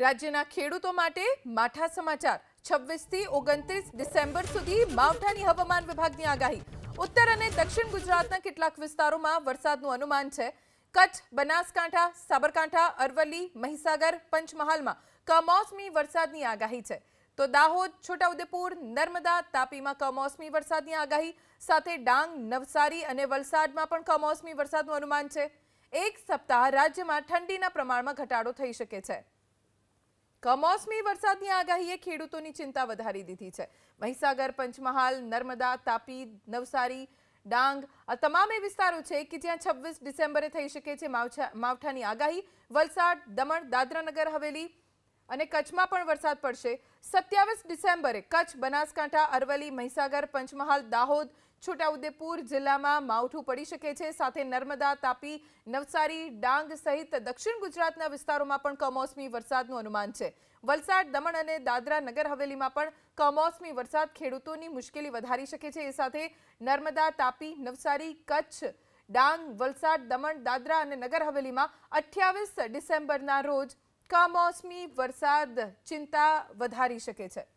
રાજ્યના ખેડૂતો માટે માઠા સમાચાર. છવ્વીસથી ઓગણત્રીસ ડિસેમ્બર સુધી માવઠાની હવામાન વિભાગની આગાહી. ઉત્તર અને દક્ષિણ ગુજરાતના કેટલાક વિસ્તારોમાં વરસાદનું અનુમાન છે. કચ્છ, બનાસકાંઠા, સાબરકાંઠા, અરવલ્લી, મહીસાગર, પંચમહાલમાં કમોસમી વરસાદની આગાહી છે. તો દાહોદ, છોટાઉદેપુર, નર્મદા, તાપીમાં કમોસમી વરસાદની આગાહી. સાથે ડાંગ, નવસારી અને વલસાડમાં પણ કમોસમી વરસાદનું અનુમાન છે. એક સપ્તાહ રાજ્યમાં ઠંડીના પ્રમાણમાં ઘટાડો થઈ શકે છે. કમોસમી વરસાદની આગાહીએ ખેડૂતોની ચિંતા વધારી દીધી છે. મહીસાગર, પંચમહાલ, નર્મદા, તાપી, નવસારી, ડાંગ આ તમામ એ વિસ્તારો છે કે જ્યાં છવ્વીસ ડિસેમ્બરે થઈ શકે છે માવઠા- માવઠાની આગાહી. વલસાડ, દમણ, દાદરાનગર, હવેલી અને કચ્છમાં પણ વરસાદ પડશે. સત્યાવીસ ડિસેમ્બરે કચ્છ, બનાસકાંઠા, અરવલ્લી, મહીસાગર, પંચમહાલ, દાહોદ, છોટાઉદેપુર જિલ્લામાં માવઠું પડી શકે છે. સાથે નર્મદા, તાપી, નવસારી, ડાંગ સહિત દક્ષિણ ગુજરાતના વિસ્તારોમાં પણ કમોસમી વરસાદનું અનુમાન છે. વલસાડ, દમણ અને દાદરા નગર હવેલીમાં પણ કમોસમી વરસાદ ખેડૂતોની મુશ્કેલી વધારી શકે છે. એ સાથે નર્મદા, તાપી, નવસારી, કચ્છ, ડાંગ, વલસાડ, દમણ, દાદરા અને નગર હવેલીમાં અઠ્યાવીસ ડિસેમ્બરના રોજ કમોસમી વરસાદ ચિંતા વધારી શકે છે.